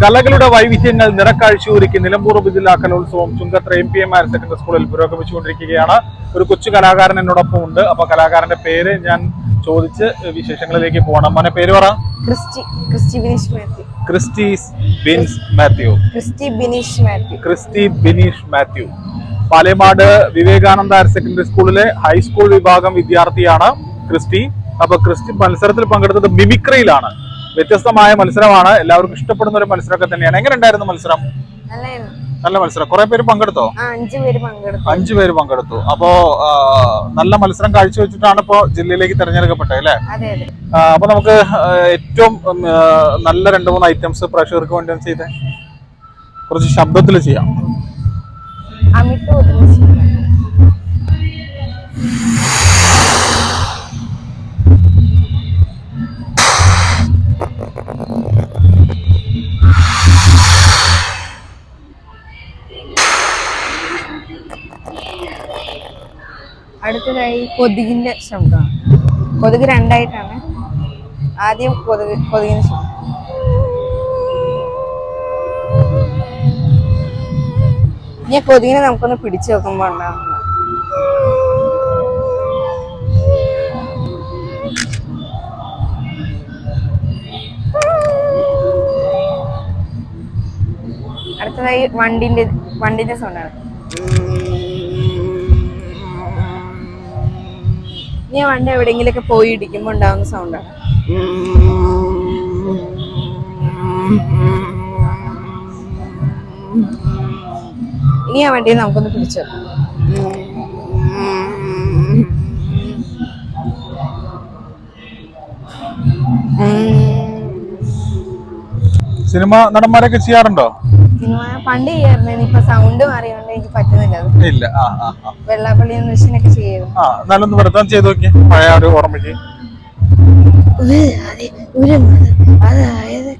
കലകളുടെ വൈവിധ്യങ്ങൾ നിറക്കാഴ്ചയൊരുക്കി നിലമ്പൂർ ഉപജില്ലാ കലോത്സവം Chungathara M P M higher secondary സ്കൂളിൽ പുരോഗമിച്ചുകൊണ്ടിരിക്കുകയാണ്. ഒരു കൊച്ചു കലാകാരൻ എന്നോടൊപ്പം ഉണ്ട്. അപ്പൊ കലാകാരന്റെ പേര് ഞാൻ ചോദിച്ച് വിശേഷങ്ങളിലേക്ക് പോകണം. മോനെ പേര് പറ. ക്രിസ്റ്റി ക്രിസ്റ്റി ബിനീഷ് മാത്യു. ക്രിസ്റ്റി ബിൻസ് മാത്യു. ക്രിസ്റ്റി ബിനീഷ് മാത്യു. ക്രിസ്റ്റി ബിനീഷ് മാത്യു. പാലേമാട് വിവേകാനന്ദ ഹയർ സെക്കൻഡറി സ്കൂളിലെ ഹൈസ്കൂൾ വിഭാഗം വിദ്യാർത്ഥിയാണ് ക്രിസ്റ്റി. അപ്പൊ ക്രിസ്റ്റി മത്സരത്തിൽ പങ്കെടുത്തത് മിമിക്രിയിലാണ്. വ്യത്യസ്തമായ മത്സരമാണ്. എല്ലാവർക്കും ഇഷ്ടപ്പെടുന്ന ഒരു മത്സരമൊക്കെ തന്നെയാണ്. എങ്ങനെ ഉണ്ടായിരുന്നു മത്സരം നല്ല മത്സരം. കുറെ പേര് പങ്കെടുത്തോ? അഞ്ചു പേര് പങ്കെടുത്തു. അപ്പോ നല്ല മത്സരം കാഴ്ചവെച്ചിട്ടാണ് ഇപ്പോ ജില്ലയിലേക്ക് തിരഞ്ഞെടുക്കപ്പെട്ടത് അല്ലേ? അപ്പൊ നമുക്ക് ഏറ്റവും നല്ല രണ്ടു മൂന്ന് ഐറ്റംസ് പ്രേക്ഷകർക്ക് വേണ്ടി ചെയ്തേ. കുറച്ച് ശബ്ദത്തിൽ ചെയ്യാം. അമിട്ട് ഒതുങ്ങി അടുത്തതായി കൊതുകിന്റെ ശബ്ദമാണ്. കൊതുക് രണ്ടായിട്ടാണ്. ആദ്യം കൊതുക് കൊതുകിന്റെ ശബ്ദം. ആ കൊതുകിനെ നമുക്കൊന്ന് പിടിച്ചു നോക്കുമ്പോ അടുത്തതായി വണ്ടിന്റെ വണ്ടിന്റെ സൗണ്ടാണ് ആ വണ്ടി എവിടെയെങ്കിലൊക്കെ പോയി ഇടിക്കുമ്പോ ഉണ്ടാവുന്ന സൗണ്ടാണ് ഇനി ആ വണ്ടിയെ നമുക്കൊന്ന് പിടിച്ചു വെക്കാം സിനിമ നടന്മാരൊക്കെ ചെയ്യാറുണ്ടോ? സിനിമ പണ്ട് ചെയ്യാറുണ്ടായിരുന്നു ഇപ്പൊ സൗണ്ട് മാറിയോണ്ട് എനിക്ക് പറ്റുന്നില്ല. ഇല്ല. ആ ആ ആ. വെള്ളാപ്പള്ളി മെഷീനൊക്കെ ചെയ്യുന്നു. ആ എന്നാലൊന്ന് വെറുതെ ചെയ്ത് നോക്കി. പഴയ ഒരു ഓർമ്മയ്ക്ക്. ഒരു അതായത്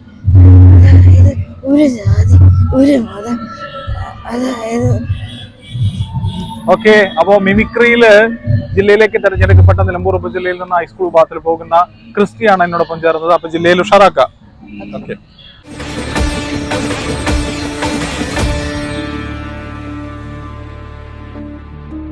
അതായത് ഒരു ജാതി ഒരു മതം. അതായത് ഓക്കെ അപ്പോ മിമിക്രിയിൽ ജില്ലയിലേക്ക് തെരഞ്ഞെടുക്കപ്പെട്ട നിലമ്പൂർ ഉപജില്ലയിൽ നിന്ന് ഹൈസ്കൂൾ വിഭാഗത്തിൽ പോകുന്ന ക്രിസ്റ്റിയാണ് എന്നോടൊപ്പം ചേർന്നത്. അപ്പൊ ജില്ലയിൽ ഉഷാറാക്കാം. ഓക്കെ.